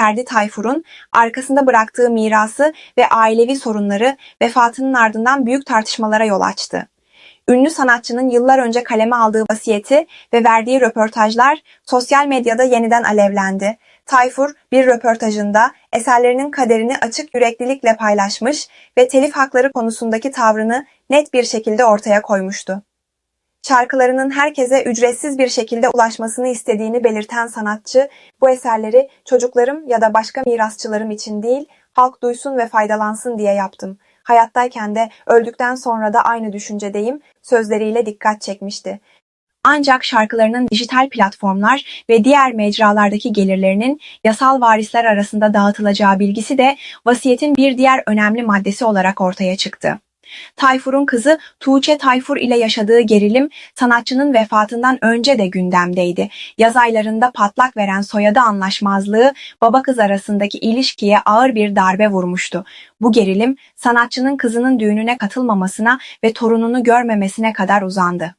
Ferdi Tayfur'un arkasında bıraktığı mirası ve ailevi sorunları vefatının ardından büyük tartışmalara yol açtı. Ünlü sanatçının yıllar önce kaleme aldığı vasiyeti ve verdiği röportajlar sosyal medyada yeniden alevlendi. Tayfur bir röportajında eserlerinin kaderini açık yüreklilikle paylaşmış ve telif hakları konusundaki tavrını net bir şekilde ortaya koymuştu. Şarkılarının herkese ücretsiz bir şekilde ulaşmasını istediğini belirten sanatçı, bu eserleri çocuklarım ya da başka mirasçılarım için değil, halk duysun ve faydalansın diye yaptım. Hayattayken de öldükten sonra da aynı düşüncedeyim sözleriyle dikkat çekmişti. Ancak şarkılarının dijital platformlar ve diğer mecralardaki gelirlerinin yasal varisler arasında dağıtılacağı bilgisi de vasiyetin bir diğer önemli maddesi olarak ortaya çıktı. Tayfur'un kızı Tuğçe Tayfur ile yaşadığı gerilim sanatçının vefatından önce de gündemdeydi. Yaz aylarında patlak veren soyadı anlaşmazlığı baba kız arasındaki ilişkiye ağır bir darbe vurmuştu. Bu gerilim sanatçının kızının düğününe katılmamasına ve torununu görmemesine kadar uzandı.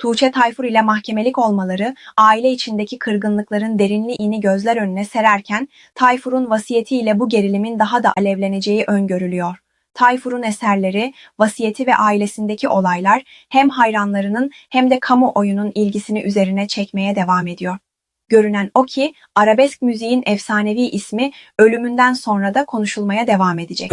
Tuğçe Tayfur ile mahkemelik olmaları aile içindeki kırgınlıkların derinliğini gözler önüne sererken Tayfur'un vasiyetiyle bu gerilimin daha da alevleneceği öngörülüyor. Tayfur'un eserleri, vasiyeti ve ailesindeki olaylar hem hayranlarının hem de kamuoyunun ilgisini üzerine çekmeye devam ediyor. Görünen o ki arabesk müziğin efsanevi ismi ölümünden sonra da konuşulmaya devam edecek.